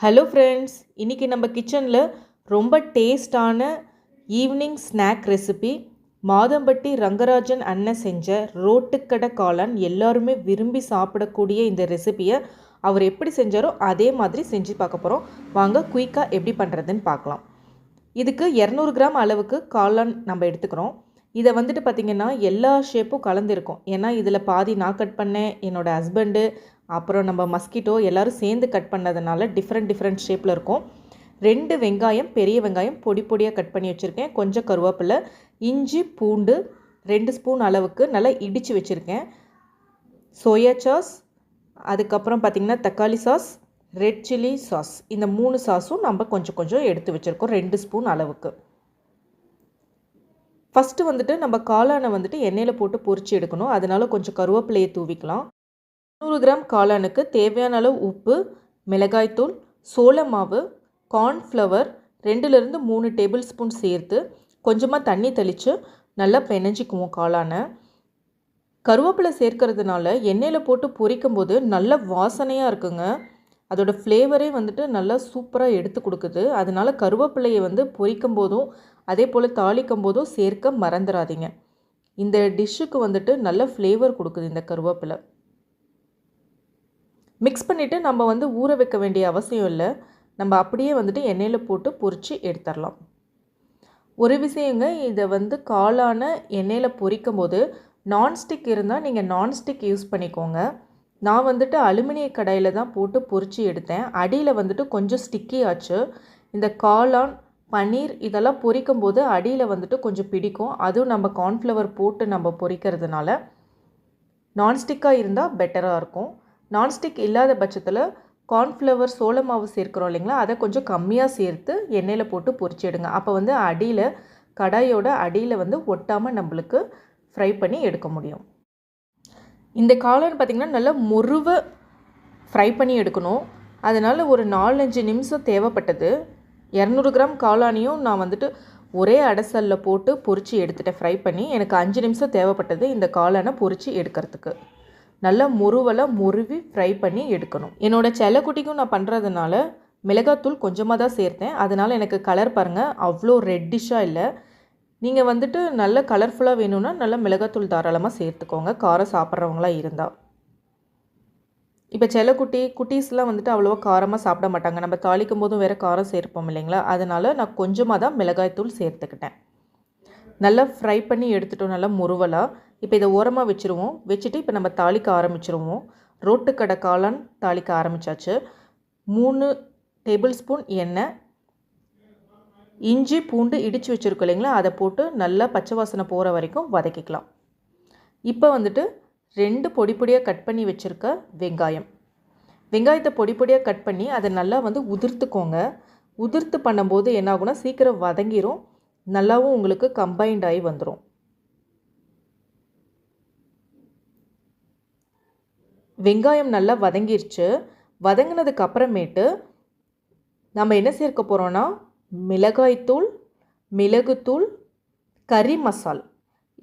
Hello friends இன்றைக்கி நம்ம கிச்சனில் ரொம்ப டேஸ்டான evening snack recipe Madhampatty Rangarajan அண்ணன் செஞ்ச ரோட்டுக்கடை காளான் எல்லாருமே விரும்பி சாப்பிடக்கூடிய இந்த ரெசிபியை அவர் எப்படி செஞ்சாரோ அதே மாதிரி செஞ்சு பார்க்க போகிறோம் வாங்க குயிக்காக எப்படி பண்ணுறதுன்னு பார்க்கலாம். இதுக்கு இரநூறு கிராம் அளவுக்கு காளான் நம்ம எடுத்துக்கிறோம். இதை வந்துட்டு பார்த்திங்கன்னா எல்லா ஷேப்பும் கலந்துருக்கும். ஏன்னா இதில் பாதி நான் கட் பண்ணேன் என்னோடய ஹஸ்பண்டு அப்புறம் நம்ம மஸ்கிட்டோ எல்லோரும் சேர்ந்து கட் பண்ணதுனால டிஃப்ரெண்ட் டிஃப்ரெண்ட் ஷேப்பில் இருக்கும். ரெண்டு வெங்காயம் பெரிய வெங்காயம் பொடி பொடியாக கட் பண்ணி வச்சுருக்கேன். கொஞ்சம் கருவேப்பிலை இஞ்சி பூண்டு ரெண்டு ஸ்பூன் அளவுக்கு நல்லா இடித்து வச்சுருக்கேன். சோயா சாஸ் அதுக்கப்புறம் பார்த்திங்கன்னா தக்காளி சாஸ் ரெட் சில்லி சாஸ் இந்த மூணு சாஸும் நம்ம கொஞ்சம் கொஞ்சம் எடுத்து வச்சுருக்கோம் ரெண்டு ஸ்பூன் அளவுக்கு. ஃபஸ்ட்டு வந்துட்டு நம்ம காளானை வந்துட்டு எண்ணெயில் போட்டு பொரிச்சு எடுக்கணும். அதனால கொஞ்சம் கருவேப்பிலையை தூவிக்கலாம். நூறு கிராம் காளானுக்கு தேவையான அளவு உப்பு மிளகாய்த்தூள் சோள மாவு கார்ன்ஃப்ளவர் ரெண்டுலேருந்து மூணு டேபிள் ஸ்பூன் சேர்த்து கொஞ்சமாக தண்ணி தெளித்து நல்லா பெனஞ்சிக்குவோம் காளானை. கருவேப்பிலை சேர்க்கறதுனால எண்ணெயில் போட்டு பொரிக்கும் போது நல்ல வாசனையாக இருக்குங்க. அதோட ஃப்ளேவரே வந்துட்டு நல்லா சூப்பராக எடுத்து கொடுக்குது. அதனால கருவேப்பிலையை வந்து பொரிக்கும் போதும் அதே போல் தாளிக்கும் போதும் சேர்க்க மறந்துடாதீங்க இந்த டிஷ்ஷுக்கு வந்துட்டு நல்ல ஃப்ளேவர் கொடுக்குது இந்த கருவேப்பிலை. மிக்ஸ் பண்ணிவிட்டு நம்ம வந்து ஊற வைக்க வேண்டிய அவசியம் இல்லை. நம்ம அப்படியே வந்துட்டு எண்ணெயில் போட்டு பொரித்து எடுத்துடலாம் ஒரு விஷயங்க இதை வந்து காளான எண்ணெயில் பொரிக்கும் போது நான்ஸ்டிக் இருந்தால் நீங்கள் நான்ஸ்டிக் யூஸ் பண்ணிக்கோங்க. நான் வந்துட்டு அலுமினிய கடையில் தான் போட்டு பொரித்து எடுத்தேன். அடியில் வந்துட்டு கொஞ்சம் ஸ்டிக்கி ஆச்சு. இந்த காளான் பன்னீர் இதெல்லாம் பொரிக்கும் போது அடியில் வந்துட்டு கொஞ்சம் பிடிக்கும். அதுவும் நம்ம கார்ன்ஃப்ளவர் போட்டு நம்ம பொரிக்கிறதுனால. நான்ஸ்டிக்காக இருந்தால் பெட்டராக இருக்கும். நான்ஸ்டிக் இல்லாத பட்சத்தில் கார்ன்ஃப்ளவர் சோள மாவு சேர்க்குறோம் இல்லைங்களா? அதை கொஞ்சம் கம்மியாக சேர்த்து எண்ணெயில் போட்டு பொரிச்சிடுங்க அப்போ வந்து அடியில் கடாயோட அடியில் வந்து ஒட்டாமல் நம்மளுக்கு ஃப்ரை பண்ணி எடுக்க முடியும். இந்த காளான் பார்த்திங்கன்னா நல்லா முருவ ஃப்ரை பண்ணி எடுக்கணும். அதனால் ஒரு நாலஞ்சு நிமிஷம் தேவைப்பட்டது. இரநூறு கிராம் காளானியும் நான் வந்துட்டு ஒரே அடசலில் போட்டு பொரித்து எடுத்துட்டேன். ஃப்ரை பண்ணி எனக்கு அஞ்சு நிமிஷம் தேவைப்பட்டது இந்த காளானை பொரித்து எடுக்கிறதுக்கு. நல்லா முருவலாக முருவி ஃப்ரை பண்ணி எடுக்கணும். என்னோடய செல்லக்குட்டிக்கும் நான் பண்ணுறதுனால மிளகாத்தூள் கொஞ்சமாக தான் சேர்த்தேன். அதனால் எனக்கு கலர் பாருங்கள் அவ்வளோ ரெட்டிஷாக இல்லை. நீங்கள் வந்துட்டு நல்ல கலர்ஃபுல்லாக வேணும்னா நல்லா மிளகாத்தூள் தாராளமாக சேர்த்துக்கோங்க. காரம் சாப்பிட்றவங்களாக இருந்தால் இப்போ செல்லக்குட்டி குட்டீஸ்லாம் வந்துட்டு அவ்வளோவா காரமாக சாப்பிட மாட்டாங்க. நம்ம தாளிக்கும் போதும் வேறு காரம் சேர்ப்போம் இல்லைங்களா? அதனால் நான் கொஞ்சமாக தான் மிளகாய்த்தூள் சேர்த்துக்கிட்டேன். நல்லா ஃப்ரை பண்ணி எடுத்துட்டோம் நல்லா முருவலாக இப்போ இதை ஓரமாக வச்சுருவோம். வச்சுட்டு இப்போ நம்ம தாளிக்க ஆரம்பிச்சிருவோம். ரோட்டுக்கடை காளான் தாளிக்க ஆரம்பித்தாச்சு மூணு டேபிள் ஸ்பூன் எண்ணெய் இஞ்சி பூண்டு இடித்து வச்சுருக்கோம் இல்லைங்களா? அதை போட்டு நல்லா பச்சை வாசனை போகிற வரைக்கும் வதக்கிக்கலாம். இப்போ வந்துட்டு ரெண்டு பொடி பொடியாக கட் பண்ணி வச்சுருக்க வெங்காயம். வெங்காயத்தை பொடி பொடியாக கட் பண்ணி அதை நல்லா வந்து உதிர்த்துக்கோங்க. உதிர்த்து பண்ணும்போது என்ன சீக்கிரம் வதங்கிரும். நல்லாவும் உங்களுக்கு கம்பைண்ட் ஆகி வந்துடும் வெங்காயம் நல்லா வதங்கிருச்சு. வதங்கினதுக்கு அப்புறமேட்டு நம்ம என்ன சேர்க்க போகிறோன்னா மிளகாய்த்தூள் மிளகுத்தூள் கறி மசால்.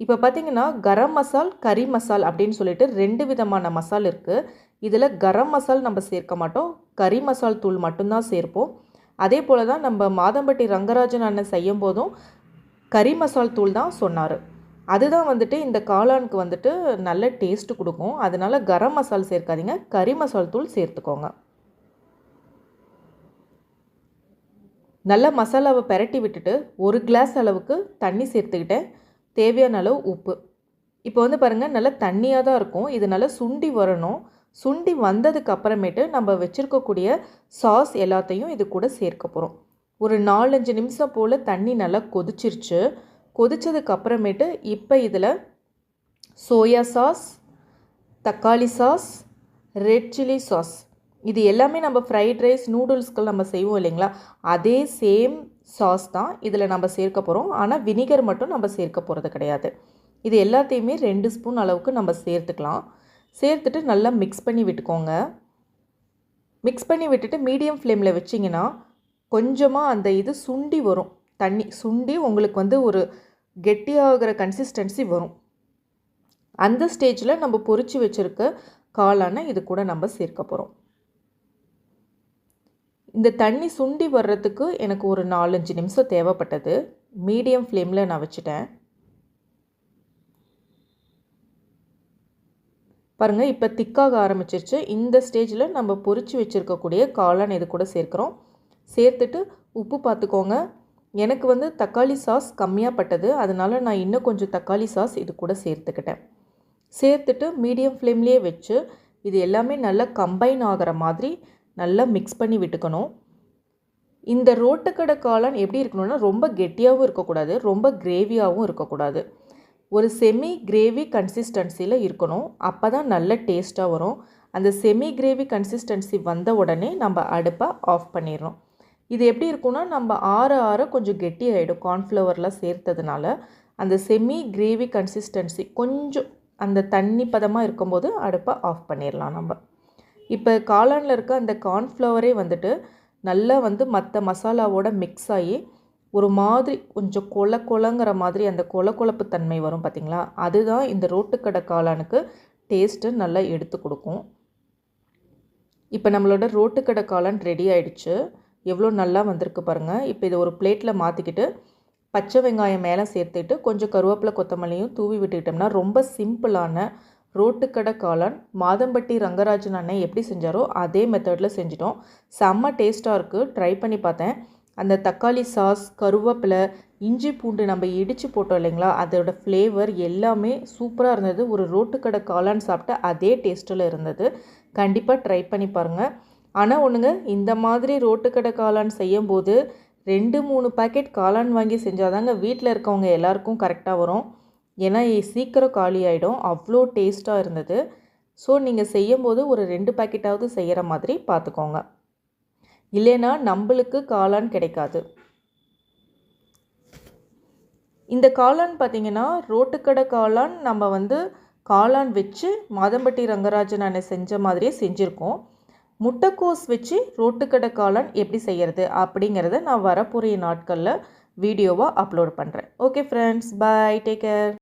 இப்போ பார்த்திங்கன்னா கரம் மசால் கறி மசால் அப்படின்னு சொல்லிட்டு ரெண்டு விதமான மசால் இருக்குது இதில் கரம் மசால் நம்ம சேர்க்க மாட்டோம். கறி மசால் தூள் மட்டும்தான் சேர்ப்போம். அதே போல் தான் நம்ம மாதம்பட்டி ரங்கராஜன் அண்ணன் செய்யும் போதும் கறி மசால் தூள் தான் சொன்னார். அதுதான் வந்துட்டு இந்த காளானுக்கு வந்துட்டு நல்ல டேஸ்ட்டு கொடுக்கும். அதனால் கரம் மசால் சேர்க்காதீங்க. கறி மசால் தூள் சேர்த்துக்கோங்க. நல்லா மசாலாவை பெரட்டி விட்டுட்டு ஒரு கிளாஸ் அளவுக்கு தண்ணி சேர்த்துக்கிட்டேன். தேவையான அளவு உப்பு. இப்போ வந்து பாருங்கள் நல்லா தண்ணியாக தான் இருக்கும். இது நல்லா சுண்டி வரணும். சுண்டி வந்ததுக்கு அப்புறமேட்டு நம்ம வச்சுருக்கக்கூடிய சாஸ் எல்லாத்தையும் இது கூட சேர்க்க போகிறோம் ஒரு நாலஞ்சு நிமிஷம் போல் தண்ணி நல்லா கொதிச்சிருச்சு. கொதித்ததுக்கு அப்புறமேட்டு இப்போ இதில் சோயா சாஸ் தக்காளி சாஸ் ரெட் சில்லி சாஸ் இது எல்லாமே நம்ம ஃப்ரைட் ரைஸ் நூடுல்ஸ்கள் நம்ம செய்வோம் இல்லைங்களா? அதே சேம் சாஸ் தான் இதில் நம்ம சேர்க்க போகிறோம் ஆனால் வினிகர் மட்டும் நம்ம சேர்க்க போகிறது கிடையாது. இது எல்லாத்தையுமே ரெண்டு ஸ்பூன் அளவுக்கு நம்ம சேர்த்துக்கலாம். சேர்த்துட்டு நல்லா மிக்ஸ் பண்ணி விட்டுக்கோங்க. மிக்ஸ் பண்ணி விட்டுட்டு மீடியம் ஃப்ளேமில் வச்சிங்கன்னா கொஞ்சமாக அந்த இது சுண்டி வரும். தண்ணி சுண்டி உங்களுக்கு வந்து ஒரு கெட்டியாகிற கன்சிஸ்டன்சி வரும். அந்த ஸ்டேஜில் நம்ம பொறிச்சு வச்சுருக்க காளானை இது கூட நம்ம சேர்க்க போகிறோம் இந்த தண்ணி சுண்டி வர்றதுக்கு எனக்கு ஒரு நாலஞ்சு நிமிஷம் தேவைப்பட்டது. மீடியம் ஃப்ளேமில் நான் வச்சுட்டேன். பாருங்கள் இப்போ திக்காக ஆரம்பிச்சிருச்சு. இந்த ஸ்டேஜில் நம்ம பொறிச்சு வச்சுருக்கக்கூடிய காளான் இது கூட சேர்க்குறோம். சேர்த்துட்டு உப்பு பார்த்துக்கோங்க எனக்கு வந்து தக்காளி சாஸ் கம்மியாக பட்டது அதனால் நான் இன்னும் கொஞ்சம் தக்காளி சாஸ் இது கூட சேர்த்துக்கிட்டேன். சேர்த்துட்டு மீடியம் ஃப்ளேம்லேயே வச்சு இது எல்லாமே நல்லா கம்பைன் ஆகிற மாதிரி நல்லா மிக்ஸ் பண்ணி விட்டுக்கணும். இந்த ரோட்டுக்கடை காளான் எப்படி இருக்கணும்னா ரொம்ப கெட்டியாகவும் இருக்கக்கூடாது ரொம்ப கிரேவியாகவும் இருக்கக்கூடாது. ஒரு செமி கிரேவி கன்சிஸ்டன்சியில் இருக்கணும். அப்போ தான் நல்ல டேஸ்ட்டாக வரும். அந்த செமி கிரேவி கன்சிஸ்டன்சி வந்த உடனே நம்ம அடுப்பை ஆஃப் பண்ணிடுறோம் இது எப்படி இருக்கும்னா நம்ம ஆற ஆற கொஞ்சம் கெட்டி ஆகிடும் கார்ன்ஃப்ளவர்லாம் சேர்த்ததுனால. அந்த செமி கிரேவி கன்சிஸ்டன்சி கொஞ்சம் அந்த தண்ணி பதமாக இருக்கும்போது அடுப்பை ஆஃப் பண்ணிடலாம் நம்ம. இப்போ காளானில் இருக்க அந்த கார்ன்ஃப்ளவரே வந்துட்டு நல்லா வந்து மற்ற மசாலாவோட மிக்ஸ் ஆகி ஒரு மாதிரி கொஞ்சம் கொல கொலங்கிற மாதிரி அந்த கொல கொழப்பு தன்மை வரும் பார்த்திங்களா அதுதான் இந்த ரோட்டுக்கடை காளானுக்கு டேஸ்ட்டு நல்லா எடுத்து கொடுக்கும். இப்போ நம்மளோட ரோட்டுக்கடை காளான் ரெடி ஆயிடுச்சு. எவ்வளோ நல்லா வந்திருக்கு பாருங்கள் இப்போ இதை ஒரு பிளேட்டில் மாற்றிக்கிட்டு பச்சை வெங்காயம் மேலே சேர்த்துட்டு கொஞ்சம் கருவேப்பிலை கொத்தமல்லியும் தூவி விட்டுக்கிட்டோம்னா ரொம்ப சிம்பிளான ரோட்டுக்கடை காளான் மாதம்பட்டி ரங்கராஜன் அண்ணன் எப்படி செஞ்சாரோ அதே மெத்தடில் செஞ்சிட்டோம். செம்ம டேஸ்ட்டாக இருக்குது ட்ரை பண்ணி பார்த்தேன். அந்த தக்காளி சாஸ் கருவேப்பிலை இஞ்சி பூண்டு நம்ம இடித்து போட்டோம் இல்லைங்களா? அதோட ஃப்ளேவர் எல்லாமே சூப்பராக இருந்தது. ஒரு ரோட்டுக்கடை காளான் சாப்பிட்டு அதே டேஸ்ட்டில் இருந்தது. கண்டிப்பாக ட்ரை பண்ணி பாருங்கள் ஆனால் ஒன்றுங்க இந்த மாதிரி ரோட்டுக்கடை காளான் செய்யும்போது ரெண்டு மூணு பாக்கெட் காளான் வாங்கி செஞ்சாதாங்க வீட்டில் இருக்கவங்க எல்லாருக்கும் கரெக்டாக வரும். ஏன்னா சீக்கிரம் காலி ஆகிடும் அவ்வளோ டேஸ்ட்டாக இருந்தது. ஸோ நீங்கள் செய்யும்போது ஒரு ரெண்டு பாக்கெட்டாவது செய்கிற மாதிரி பார்த்துக்கோங்க இல்லைன்னா நம்மளுக்கு காளான் கிடைக்காது. இந்த காளான் பார்த்திங்கன்னா ரோட்டுக்கடை காளான் நம்ம வந்து காளான் வச்சு மாதம்பட்டி ரங்கராஜன் அண்ணன் செஞ்ச மாதிரியே செஞ்சுருக்கோம். முட்டைக்கோஸ் வச்சு ரோட்டுக்கடை காளான் எப்படி செய்கிறது அப்படிங்கிறத நான் வரப்போகிற நாட்களில் வீடியோவாக அப்லோட் பண்ணுறேன் okay friends bye take care